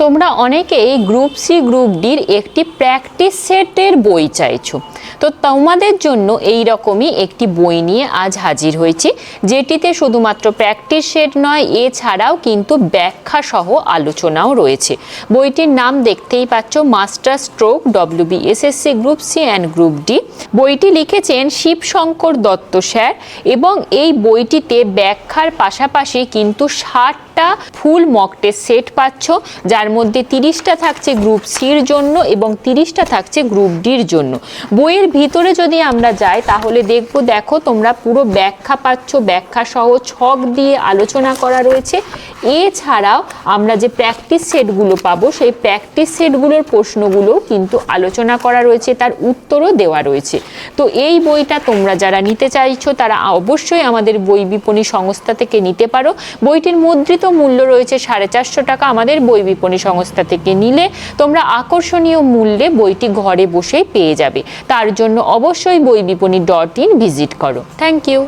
তোমরা অনেকেই group C group ডির একটি প্র্যাকটিস সেটের বই চাইছো। তো তোমাদের জন্য এই রকমই একটি বই নিয়ে আজ হাজির হয়েছি, যেটিতে শুধুমাত্র প্র্যাকটিস সেট নয়, এছাড়াও কিন্তু ব্যাখ্যা সহ আলোচনাও রয়েছে। বইটির নাম দেখতেই পাচ্ছ master stroke WBSSC group C and group D বইটি লিখেছেন শিবশঙ্কর দত্ত স্যার এবং এই বইটিতে ব্যাখ্যার পাশাপাশি কিন্তু ষাটটা ফুল মক টেস্ট সেট পাচ্ছ, যার মধ্যে তিরিশটা থাকছে গ্রুপ সির জন্য এবং তিরিশটা থাকছে গ্রুপ ডির জন্য। বইয়ের ভিতরে যদি আমরা যাই, তাহলে দেখব, দেখো তোমরা পুরো ব্যাখ্যা পাচ্ছ, ব্যাখ্যা সহ ছক দিয়ে আলোচনা করা রয়েছে। এছাড়াও আমরা যে প্র্যাকটিস সেটগুলো পাবো, সেই প্র্যাকটিস সেটগুলোর প্রশ্নগুলো কিন্তু আলোচনা করা রয়েছে, তার উত্তরও দেওয়া রয়েছে। তো এই বইটা তোমরা যারা নিতে চাইছো, তারা অবশ্যই আমাদের বই বিপণী সংস্থা থেকে নিতে পারো। বইটির মুদ্রিত মূল্য রয়েছে সাড়ে চারশো টাকা আমাদের বই বিপণী সংস্থা থেকে নিলে তোমরা আকর্ষণীয় মূল্যে বইটি ঘরে বসেই পেয়ে যাবে। তার জন্য অবশ্যই Boi Biponi dot in visit করো। Thank you.